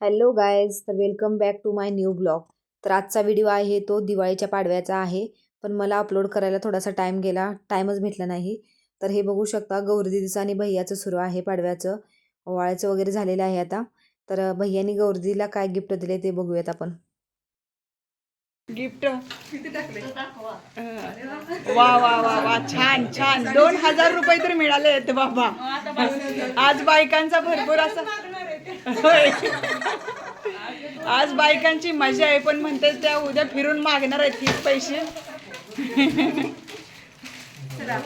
Hello guys तर welcome back to my new blog. तर आजचा व्हिडिओ आहे तो दिवाळीच्या पाडव्याचा आहे पण मला अपलोड करायला थोडासा टाईम गेला टाईमच भेटला नाही. तर हे बघू शकता गौरीदीचं आणि भैयाचं सुरू आहे पाडव्याचं. ओवाळ्याचं वगैरे झालेलं आहे आता. तर भैयानी गौरदीला काय गिफ्ट दिले ते बघूयात आपण. गिफ्ट वा वा वा वा छान छान. दोन हजार रुपये तर मिळाले आहेत बाबा. आज बायकांचा भरपूर असा आज बायकांची मजा आहे पण म्हणते त्या उद्या फिरून मागणार आहेत तीस पैसे.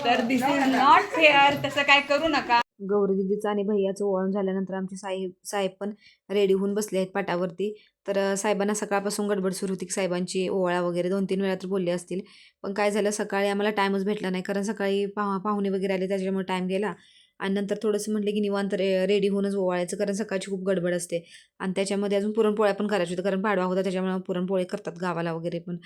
तर दिस इज नॉट फेअर तसं काय करू नका. गौरी दिदीचं आणि भैयाचं ओवाळून झाल्यानंतर आमचे साहेब साहेब पण रेडी होऊन बसले आहेत पाटावरती. तर साहेबांना सकाळपासून गडबड सुरू होती साहेबांची ओवाळा वगैरे दोन तीन वेळा तर बोलले असतील. पण काय झालं सकाळी आम्हाला टाईमच भेटला नाही कारण सकाळी पाह पाहुणे वगैरे आले त्याच्यामुळे टाईम गेला. आणि नंतर थोडंसं म्हटलं की निवांत रे रेडी होऊनच ओवाळायचं कारण सकाळची खूप गडबड असते. आणि त्याच्यामध्ये अजून पुरणपोळ्या पण करायच्या होत्या कारण पाडवा होता त्याच्यामुळे पुरणपोळे करतात गावाला वगैरे पण.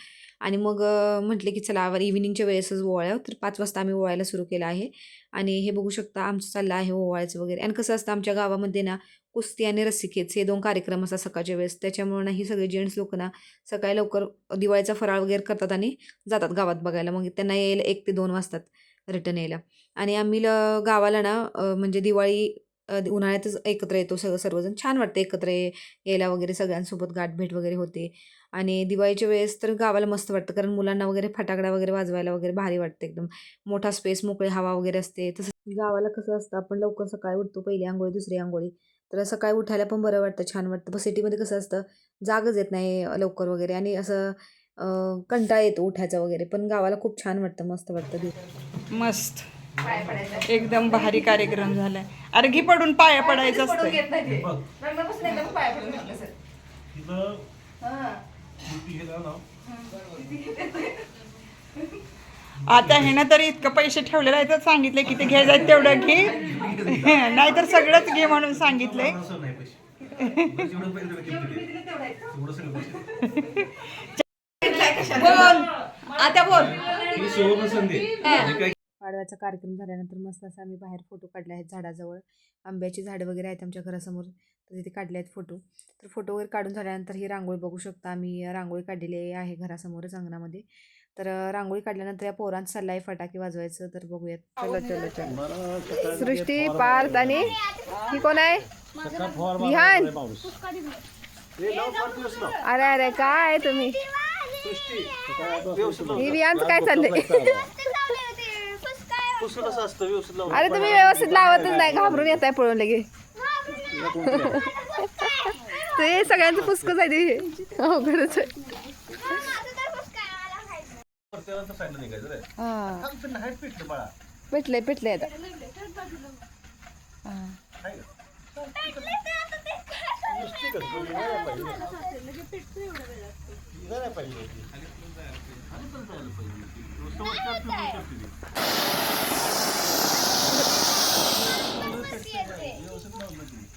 आणि मग म्हटले की चला इव्हिनिंगच्या वेळेसच ओवाळ्या तर पाच वाजता आम्ही ओवाळायला सुरू केलं आहे. आणि हे बघू शकता आमचं चाललं आहे ओवाळायचं वगैरे. आणि कसं असतं आमच्या गावामध्ये ना कुस्ती आणि रस्सीखेच हे दोन कार्यक्रम असतात सकाळच्या वेळेस. त्याच्यामुळे ना ही सगळे जेंट्स लोक ना सकाळी लवकर दिवाळीचा फराळ वगैरे करतात आणि जातात गावात बघायला. मग त्यांना यायला एक ते दोन वाजतात. रिटर्न यायला. आणि आम्ही ल गावाला ना म्हणजे दिवाळी उन्हाळ्यातच एकत्र येतो सगळं सर्वजण. छान वाटतं एकत्र यायला वगैरे सगळ्यांसोबत गाठभेट वगैरे होते. आणि दिवाळीच्या वेळेस तर गावाला मस्त वाटतं कारण मुलांना वगैरे फटाकडा वगैरे वाजवायला वगैरे भारी वाटतं एकदम. मोठा स्पेस मोकळी हवा वगैरे असते. तसं गावाला कसं असतं आपण लवकर सकाळी उठतो पहिली आंघोळी दुसरी आंघोळी. तर सकाळी उठायला पण बरं वाटतं छान वाटतं. पण सिटीमध्ये कसं असतं जागच येत नाही लवकर वगैरे. आणि असं कंटाळा येतो उठायचा वगैरे पण गावाला खूप छान वाटतं मस्त वाटतं मस्त. एकदम भारी कार्यक्रम झालाय. अरे घी पडून पाया पडायचं आता हे ना तरी इतकं पैसे ठेवलेले आहेत तर सांगितले की ते घ्यायचं तेवढं घे. नाहीतर सगळंच घे म्हणून सांगितलंय. बोल. आता बोल. ही सुवर्ण संधी आहे. जे काही पाडव्याचा कार्यक्रम झाल्यानंतर मस्त असं आम्ही बाहेर फोटो काढले आहेत झाडाजवळ. आंब्याची झाडं वगैरे आहेत आमच्या घरासमोर. तर तिथे काढले आहेत फोटो. तर फोटो वगैरे काढून झाल्यानंतर ही रांगोळी बघू शकता. आम्ही रांगोळी काढलेली आहे घरासमोरच अंगणामध्ये. तर अं, रांगोळी काढल्यानंतर या पोरांचा आहे फटाके वाजवायचं. तर बघूयात. चलो चलो चलो. सृष्टी पार्थ आणि ही कोण आहे? विहान. अरे अरे काय तुम्ही? ही विहानचं काय चाललंय? पुस्तक असं असतं? व्यवस्थित लावून. अरे तुम्ही व्यवस्थित लावतच नाही. घाबरून येत आहे पळून लगे ते सगळ्यांचं पुस्तकच आहे ते. अवघडच आहे. हा आता. हाय का? पाहिजे. होती. पण जायला पाहिजे होती.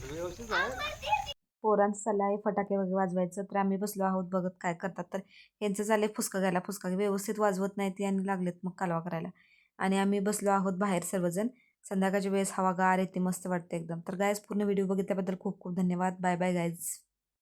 व्यवस्थित आहे. पोरांचं चाललं आहे फटाके वगैरे वाजवायचं तर आम्ही बसलो आहोत बघत काय करतात तर यांचं चाललंय फुसका घ्यायला फुसका व्यवस्थित वाजवत नाही ते आणि लागलेत मग कालवा करायला आणि आम्ही बसलो आहोत बाहेर सर्वजण संध्याकाळच्या वेळेस हवा गार येते मस्त वाटते एकदम तर गायज पूर्ण व्हिडिओ बघितल्याबद्दल खूप खूप धन्यवाद बाय बाय गायज